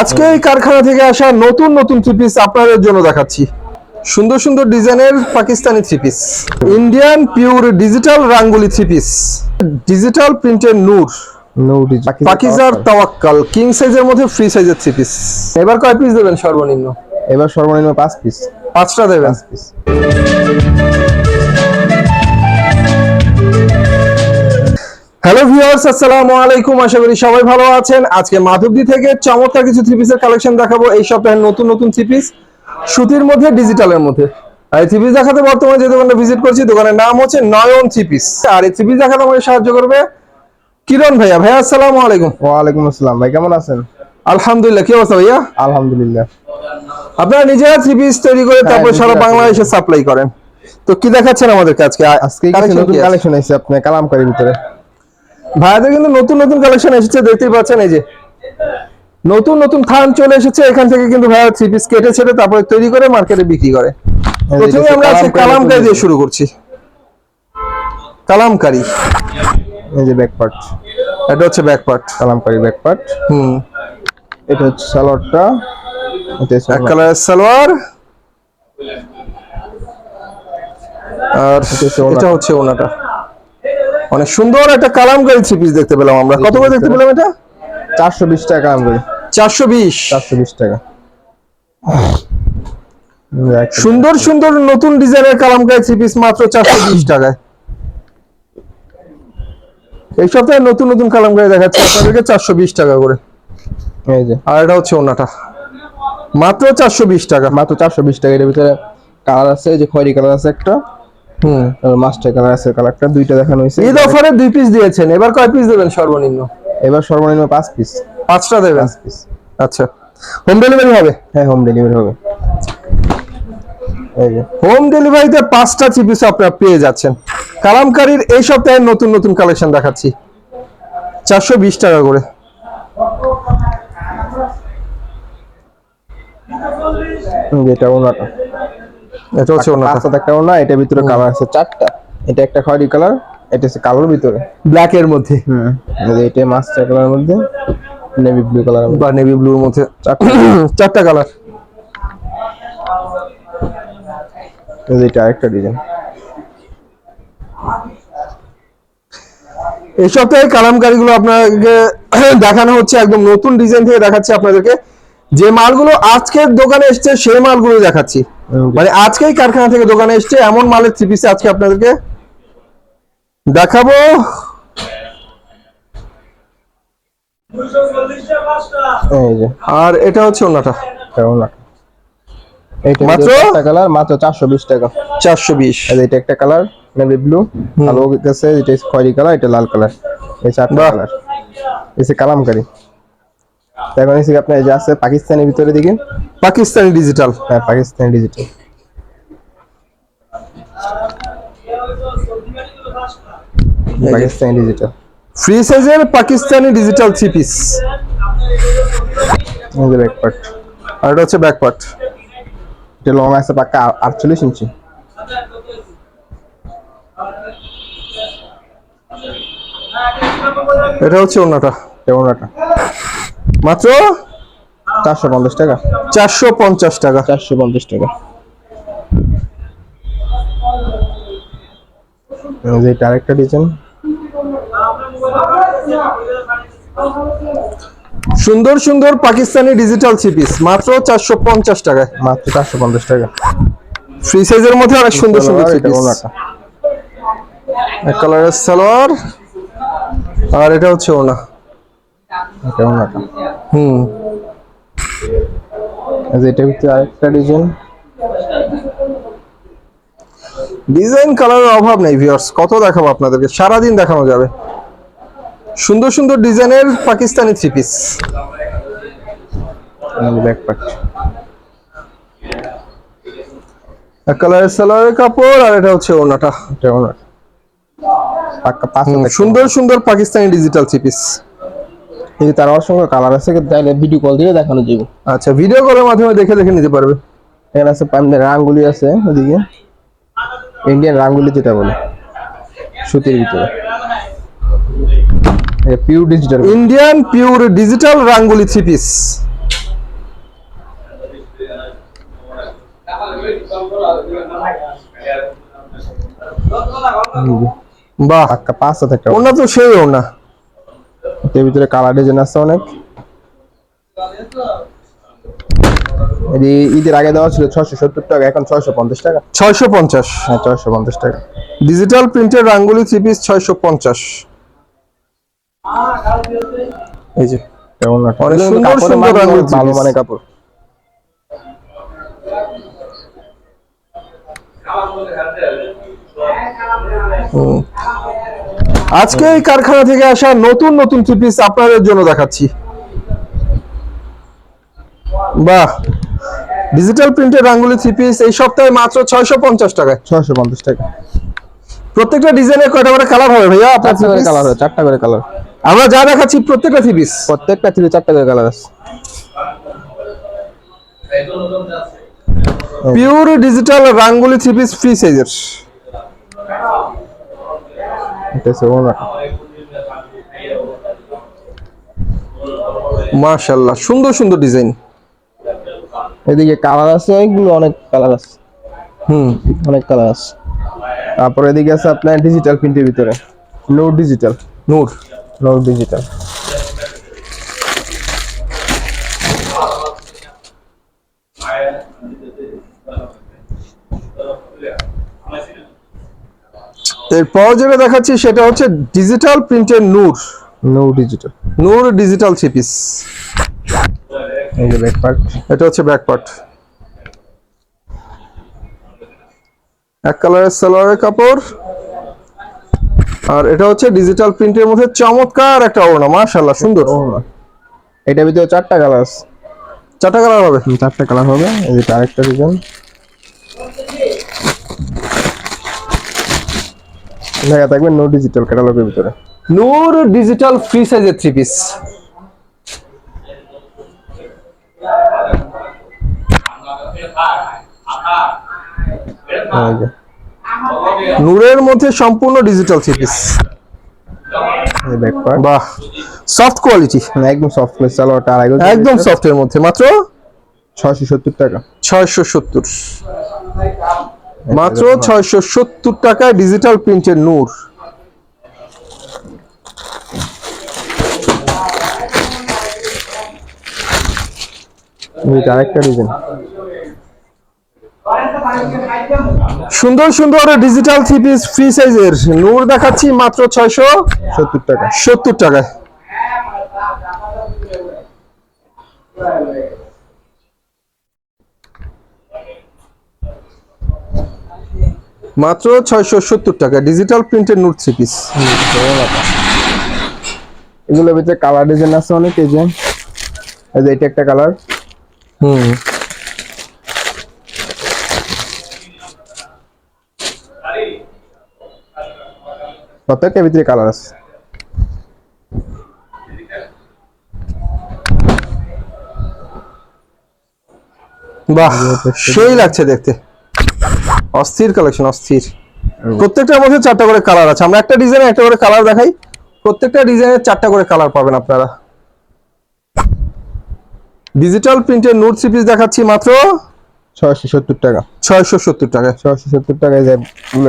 আজকে এই কারখানা থেকে আসা নতুন নতুন থ্রি পিস আপনাদের জন্য দেখাচ্ছি। সুন্দর সুন্দর ডিজাইনের Pakistani three piece Indian pure digital Rangoli three piece digital প্রিন্টের নূর। পাকিজার তাওয়াক্কাল। কিং সাইজের মধ্যে ফ্রি সাইজের থ্রি পিস এবার কয় পিস দেবেন সর্বনিম্ন? এবার সর্বনিম্ন পাঁচ পিস পাঁচটা দেবেন। পাঁচ পিস হ্যালো ভিউয়ার্স আসসালামু আলাইকুম। আশা করি সবাই ভালো আছেন। আজকে মাধবদী থেকে চমৎকার কিছু থ্রি পিসের কালেকশন দেখাবো। এই সপ্তাহের নতুন নতুন থ্রি পিস সুতির মধ্যে ডিজিটালের মধ্যে। আর এই থ্রি পিস দেখাতে বর্তমানে যে দোকানে ভিজিট করছি দোকানের নাম হচ্ছে নয়ন থ্রি পিস আর এই থ্রি পিস দেখাতে আমাকে সাহায্য করবে কিরণ ভাইয়া। ভাইয়া আসসালামু আলাইকুম। ওয়ালাইকুম আসসালাম। ভাই কেমন আছেন? আলহামদুলিল্লাহ কি অবস্থা ভাইয়া? আলহামদুলিল্লাহ। আপনারা নিজেরা থ্রি পিস তৈরি করে তারপর সারা বাংলাদেশে সাপ্লাই করেন। তো কি দেখাচ্ছেন আমাদের আজকে? আজকে কিছু Collection নতুন কি আছে? কালেকশন এসেছে আপনার কালামকারীর ভিতরে। ভাইয়াদের কিন্তু নতুন নতুন কালেকশন এসেছে দেখতেই পাচ্ছেন এই যে। নতুন নতুন থান চলে এসেছে এখান থেকে কিন্তু ভাইয়া থ্রি পিস কেটে ছেড়ে তারপরে তৈরি করে মার্কেটে বিক্রি করে। প্রথমে আমরা আজকে কালামকারী দিয়ে শুরু করছি। কালামকারি। এই যে ব্যাক পার্ট এটা হচ্ছে back part Kalamkari back part হুম। এটা হচ্ছে সালোয়ারটা। এক কালারের সালোয়ার। আর এটা হচ্ছে ওনাটা। অনেক সুন্দর একটা কালামকারি থ্রি পিস দেখতে পেলাম আমরা। কত করে দেখতে পেলাম এটা? চারশো বিশ টাকা কালামকারী। চারশো বিশ। চারশো বিশ টাকা। সুন্দর সুন্দর নতুন ডিজাইনের কালামকারি থ্রি পিস মাত্র চারশো বিশ টাকায়। এই সপ্তাহে নতুন নতুন কালামকারি দেখাচ্ছে আপনাদেরকে চারশো বিশ টাকা করে। এই যে। আর এটা হচ্ছে ওনাটা। মাত্র চারশো বিশ টাকা। মাত্র চারশো বিশ টাকা। এর ভিতরে কালার আছে এই যে খয়েরি কালার আছে একটা। মাস্টার কালার আছে কালারটা দুইটা দেখানো হয়েছে। ঈদ অফারে দুই পিস দিয়েছেন এবার কয় পিস দেবেন সর্বনিম্ন? এবার সর্বনিম্ন পাঁচ পিস পাঁচটা দেবেন? পাঁচ পিস আচ্ছা। হোম ডেলিভারি হবে? হ্যাঁ হোম ডেলিভারি হবে। হোম ডেলিভারিতে পাঁচটা থ্রি পিস আপনারা পেয়ে যাচ্ছেন। কালামকারীর এই সপ্তাহে নতুন নতুন কালেকশন দেখাচ্ছি। চারশো বিশ টাকা করে। এই যে এটা ওনাটা এটা হচ্ছে ওনাটা পাঁচটা একটা ওনা এটার ভিতরে কালার আছে চারটা। এটা একটা খয়েরি কালার এটা হচ্ছে কালোর ভিতরে। ব্ল্যাক এর মধ্যে। হুম এটা মাস্টার কালার মধ্যে নেভি ব্লু কালার বা নেভি ব্লুর মধ্যে। চারটা। কালার এটা আরেকটা ডিজাইন এই সপ্তাহে কালামকারিগুলো আপনাকে দেখানো হচ্ছে একদম নতুন ডিজাইন থেকে দেখাচ্ছি আপনাদেরকে। যে মালগুলো আজকের দোকানে এসছে সেই মালগুলো দেখাচ্ছি। মানে আজকেই কারখানা থেকে দোকানে এসছে এমন মালের থ্রি পিস আজকে আপনাদেরকে দেখাবো। এই যে আর এটা হচ্ছে ওনাটা। এটা মাত্র? কালার মাত্র চারশো বিশ টাকা। চারশো বিশ। এটা একটা কালার নেভি ব্লু এটা খয়েরি কালার এটা লাল কালার এই চারটা কালার এসে কালামকারী। এখন এসে আপনার যে আছে পাকিস্তানের ভিতরে দিকে পাকিস্তানি ডিজিটাল হ্যাঁ Pakistani digital Pakistani digital free সাইজের Pakistani digital three piece back part আর এটা হচ্ছে ব্যাক পার্ট এটা লং আছে পাক্কা আটচল্লিশ ইঞ্চি। এটা হচ্ছে ওনাটা এটা ওনাটা মাত্র? চারশো পঞ্চাশ টাকা। চারশো পঞ্চাশ টাকা। চারশো পঞ্চাশ টাকা। যে এটা আরেকটা ডিজাইন সুন্দর সুন্দর পাকিস্তানি ডিজিটাল থ্রি পিস মাত্র চারশো পঞ্চাশ টাকায়। মাত্র চারশো পঞ্চাশ টাকা। ফ্রি সাইজের মধ্যে অনেক সুন্দর সুন্দর থ্রি পিস এক কালারের সালোয়ার আর এটা হচ্ছে ওনা এটা ওনাটা হুম। যে এটার ভিতরে আরেকটা ডিজাইন ডিজাইন কালারের অভাব নেই ভিউয়ার্স কত দেখাবো আপনাদেরকে? সারাদিন দেখানো যাবে। সুন্দর সুন্দর ডিজাইনের পাকিস্তানি থ্রি পিস কালারের সালোয়ারের কাপড় আর এটা হচ্ছে ওনাটা এটা ওনাটা সুন্দর সুন্দর পাকিস্তানি ডিজিটাল থ্রি পিস যদি তার অসংখ্য কালার আছে তাহলে ভিডিও কল দিয়ে দেখানো যাবে আচ্ছা ভিডিও কলের মাধ্যমে দেখে দেখে নিতে পারবে। এখানে আছে রাঙ্গুলি আছে ওদিকে। ইন্ডিয়ান রাঙ্গুলি যেটা বলে সুতির ভিতরে। Pure digital Indian pure digital Rangoli three piece বাহ। পাঁচ হাতে ওনা তো সেই ওনা এর ভিতরে কালার ডিজাইন আছে অনেক। ঈদের আগে দেওয়া ছিল ছশো সত্তর টাকা এখন ছয়শো পঞ্চাশ টাকা। ছয়শো পঞ্চাশ। হ্যাঁ ছয়শো পঞ্চাশ টাকা। ডিজিটাল প্রিন্টের রাঙ্গুলি থ্রি পিস ছয়শো পঞ্চাশ। এই যে কেমন অনেক সুন্দর সুন্দর রাঙ্গুলি ভালো মানে কাপড়। হুম। আজকে এই কারখানা থেকে আসা নতুন নতুন থ্রি পিস আপনাদের জন্য দেখাচ্ছি। বাহ! ডিজিটাল প্রিন্টের রাঙ্গুলি থ্রি পিস এই সপ্তাহে মাত্র ছয়শো পঞ্চাশ টাকায়। ছয়শো পঞ্চাশ টাকা। প্রত্যেকটা ডিজাইনের কয়টা করে কালার হবে ভাইয়া? আপনার চারটা করে কালার হয় চারটা করে কালার আমরা যা দেখাচ্ছি প্রত্যেকটা থ্রি পিস প্রত্যেকটা থেকে চারটা করে কালার আছে। Pure digital Rangoli three piece free সাইজের এটা হচ্ছে মাশাল্লাহ সুন্দর সুন্দর ডিজাইন এদিকে কালার আছে অনেকগুলো অনেক কালার আছে। হুম। অনেক কালার আছে। তারপর এদিকে আছে আপনার ডিজিটাল প্রিন্টের ভিতরে। Note digital note note digital এরপর যেটা দেখাচ্ছি সেটা হচ্ছে ডিজিটাল প্রিন্টের Noor no digital Noor digital three piece এই যে ব্যাক পার্ট এটা হচ্ছে ব্যাক পার্ট এক কালারের সালোয়ারের কাপড়। আর এটা হচ্ছে ডিজিটাল প্রিন্টের মধ্যে চমৎকার একটা ওড়না মাশাআল্লাহ সুন্দর। এটার ভিতরে চারটা কালার আছে চারটা কালার হবে। চারটা কালার হবে। এই যে আরেকটা ডিজাইন দেখা থাকবে নো ডিজিটাল ক্যাটালগের ভিতরে। নূর ডিজিটাল ফ্রি সাইজের থ্রি পিস নূরের মধ্যে সম্পূর্ণ ডিজিটাল থ্রি পিস বাহ। সফট কোয়ালিটি একদম সফট প্লেস গজ একদম সফটের মধ্যে। মাত্র? ছয়শো সত্তর টাকা। ছয়শো সত্তর। মাত্র ছয়শো সত্তর টাকায় ডিজিটাল প্রিন্টের নূর। আরেকটা ডিজাইন সুন্দর সুন্দর ডিজিটাল থ্রি পিস ফ্রি সাইজের নূর দেখাচ্ছি মাত্র ছয়শো সত্তর টাকা সত্তর টাকায়। মাত্র ছয়শো সত্তর টাকা। ডিজিটাল প্রিন্টের নোট থ্রি পিস এগুলোর ভিতরে কালার ডিজাইন আছে অনেক এই যে। এটা একটা কালার হুম। প্রত্যেকটা ভিতরে কালার আছে। বাহ সেই লাগছে দেখতে। অস্থির কালেকশন অস্থির। প্রত্যেকটার মধ্যে চারটা করে কালার আছে। আমরা একটা ডিজাইনে একটা করে কালার দেখাই। প্রত্যেকটা ডিজাইনের চারটা করে কালার পাবেন আপনারা। ডিজিটাল প্রিন্টের নোট থ্রি পিস দেখাচ্ছি মাত্র ছয়শো সত্তর টাকা। ছয়শো সত্তর ছয়শো সত্তর টাকায় যে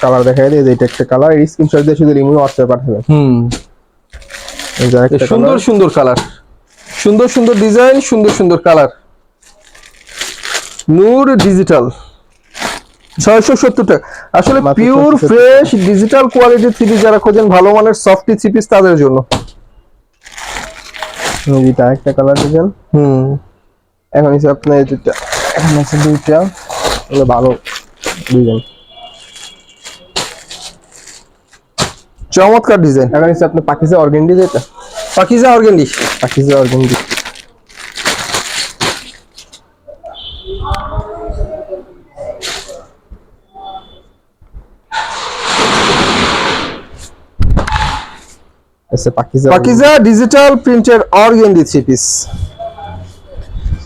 কালার দেখা যায় যে এটা একটা কালার এই স্ক্রিনশট দিয়ে শুধু রিমুভ হোয়াটসঅ্যাপে পাঠাবেন। হুম। সুন্দর সুন্দর কালার সুন্দর সুন্দর ডিজাইন সুন্দর সুন্দর কালার নূর ডিজিটাল ছয়শো সত্তর টাকা। আসলে পিওর ফ্রেশ ডিজিটাল কোয়ালিটির থ্রি যারা খোঁজেন ভালো মানের সফটি থ্রি তাদের জন্য। এটা আরেকটা কালার ডিজাইন হুম। এখন হচ্ছে আপনার এই দুটা এখন আছে দুইটা। ভালো ডিজাইন চমৎকার ডিজাইন এখন হচ্ছে আপনার পাকিজা অর্গেন্ডি যেটা পাকিজা অর্গেন্ডি। পাকিজা অর্গেন্ডি। এসে পাকিজা। পাকিজা ডিজিটাল প্রিন্টের organdy three piece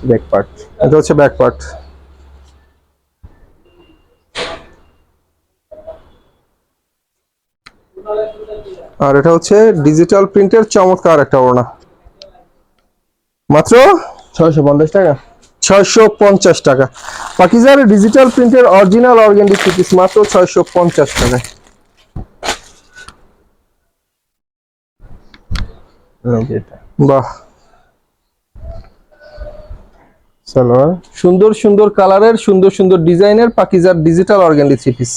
back part এটা হচ্ছে ব্যাক পার্ট আর এটা হচ্ছে ডিজিটাল প্রিন্টের চমৎকার একটা ওড়না। মাত্র ছয়শো পঞ্চাশ টাকা। ছয়শো পঞ্চাশ টাকা। পাকিজার ডিজিটাল প্রিন্টের অরিজিনাল অর্গেন্ডি থ্রি পিস মাত্র ছয়শো পঞ্চাশ টাকায় এই যে এটা বাহ। সালোয়ার। সুন্দর সুন্দর কালারের সুন্দর সুন্দর ডিজাইনের পাকিজার ডিজিটাল অর্গানডি থ্রি পিস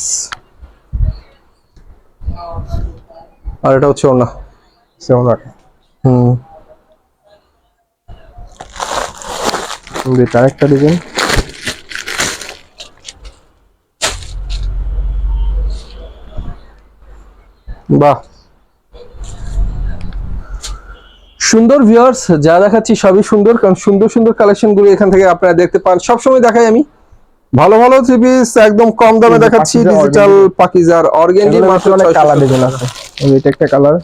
আর এটা হচ্ছে ওনা সালোয়ার হুম। এটা আরেকটা ডিজাইন। বাহ। সুন্দর ভিউয়ার্স যা দেখাচ্ছি সবই সুন্দর কারণ সুন্দর সুন্দর কালেকশনগুলো এখান থেকে আপনারা দেখতে পান। সবসময় দেখাই আমি। ভালো ভালো থ্রি পিস একদম কম দামে দেখাচ্ছি ডিজিটাল পাকিজার অর্গেন্ডি মাত্র অনেক 600 কালার ডিজাইন আছে। এটা একটা কালার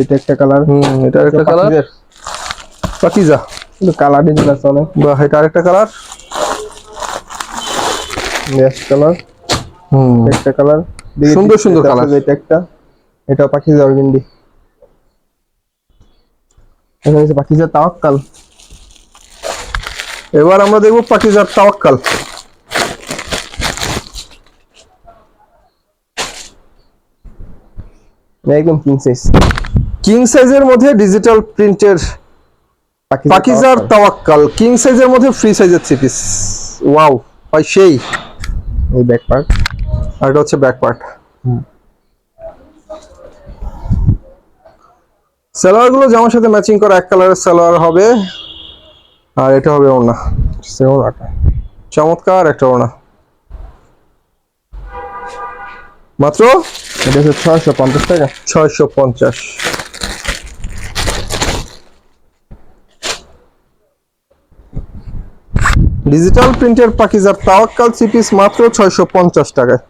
এটা একটা কালার হুম এটা একটা কালার পাকিজা। কিন্তু কালার ডিজাইন আছে অনেক। বাহ এটা আরেকটা কালার নেক্সট কালার হুম। একটা কালার সুন্দর সুন্দর কালার এটা একটা। এটা পাখিজা অর্গেন্ডি এখানে আছে পাখিজা তাওয়াক্কাল। এবার আমরা দেখব পাকিজার তাওয়াক্কাল। একদম কিং সাইজ কিং সাইজের মধ্যে ডিজিটাল প্রিন্টের পাকিজার তাওয়াক্কাল। কিং সাইজের মধ্যে ফ্রি সাইজের থ্রি পিস ওয়াও ভাই সেই। এই ব্যাক পার্ট আর এটা হচ্ছে ব্যাক পার্ট সালোয়ারগুলো জামার সাথে ম্যাচিং করা এক কালারের সালোয়ার হবে আর এটা হবে ওনা চমৎকার একটা ওনা মাত্র? এটা হচ্ছে ছয়শো পঞ্চাশ টাকা। ছয়শো পঞ্চাশ। ডিজিটাল প্রিন্টের পাকিজার তাওয়াক্কাল থ্রি পিস মাত্র ছয়শো পঞ্চাশ টাকায়।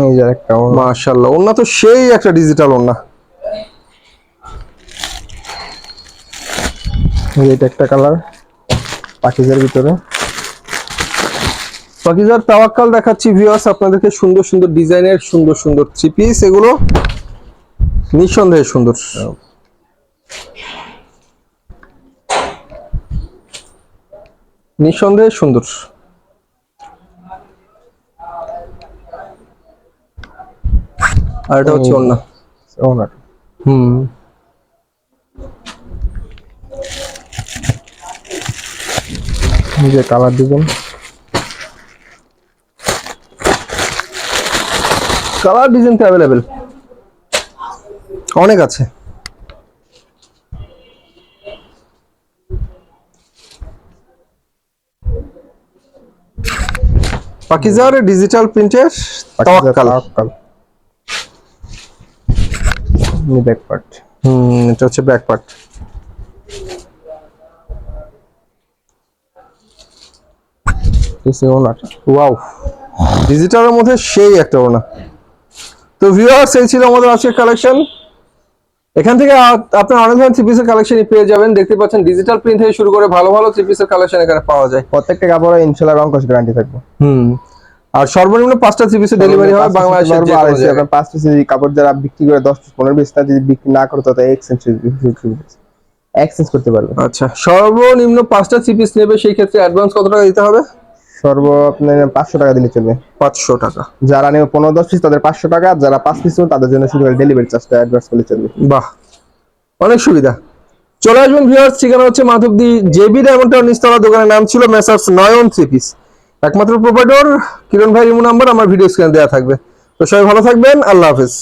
এই যে একটা ওড়না। মাশাল্লাহ ওনা তো সেই একটা ডিজিটাল ওনা এই এটা একটা কালার পাখিজার ভিতরে। পাকিজার তাওয়াক্কাল দেখাচ্ছি ভিউয়ার্স আপনাদেরকে সুন্দর সুন্দর ডিজাইনের সুন্দর সুন্দর থ্রি পিস এগুলো নিঃসন্দেহে সুন্দর। নিঃসন্দেহে সুন্দর। আর এটা হচ্ছে অন্য ওনার হুম। যে কালার ডিজাইন। কালার ডিজাইন তো অ্যাভেলেবেল। অনেক আছে। পাকিজার ডিজিটাল প্রিন্টের তাওয়াক্কাল ব্যাক পার্ট হুম এটা হচ্ছে ব্যাক পার্ট ওয়াও ডিজিটালের মধ্যে সেই একটা ওনা তো ভিউয়ার্স এই ছিল আমাদের আজকের কালেকশন এখান থেকে আ- আপনার অনেক ধরনের থ্রি পিসের কালেকশনই পেয়ে যাবেন। দেখতে পাচ্ছেন ডিজিটাল প্রিন্ট থেকে শুরু করে ভালো ভালো থ্রি পিসের কালেকশন এখানে পাওয়া যায়। প্রত্যেকটা কাপড়ে ইনশাআল্লাহ রং কস গ্যারান্টি থাকবে। হুম। আর সর্বনিম্ন পাঁচটা থ্রি পিসের ডেলিভারি হয় জায়গায়। আপনার পাঁচ পিস কাপড় যারা বিক্রি করে দশ পিস পনেরো পিস যদি বিক্রি না করে তাতে এক্সচেঞ্জ এক্সচেঞ্জ করতে পারবে। আচ্ছা সর্বনিম্ন পাঁচটা থ্রি পিস নেবে সেই ক্ষেত্রে অ্যাডভান্স কত টাকা দিতে হবে? সর্ব আপনার পাঁচশো টাকা দিলে চলবে। পাঁচশো টাকা। যারা নেবে পনেরো দশ পিস তাদের পাঁচশো টাকা যারা পাঁচ পিস তাদের জন্য শুধু ডেলিভারি চার্জটা অ্যাডভান্স করলে চলবে। বাহ অনেক সুবিধা। চলে আসবেন ভিউয়ার্স ঠিকানা হচ্ছে মাধবদি জেবি ডায়মন্ড নিস্তলা দোকানের নাম ছিল মেসার্স নয়ন থ্রি পিস একমাত্র প্রোভাইডর কিরণ ভাই ইমো নাম্বার, আমার ভিডিও স্ক্রিনে দেওয়া থাকবে। তো সবাই ভালো থাকবেন, আল্লাহ হাফেজ।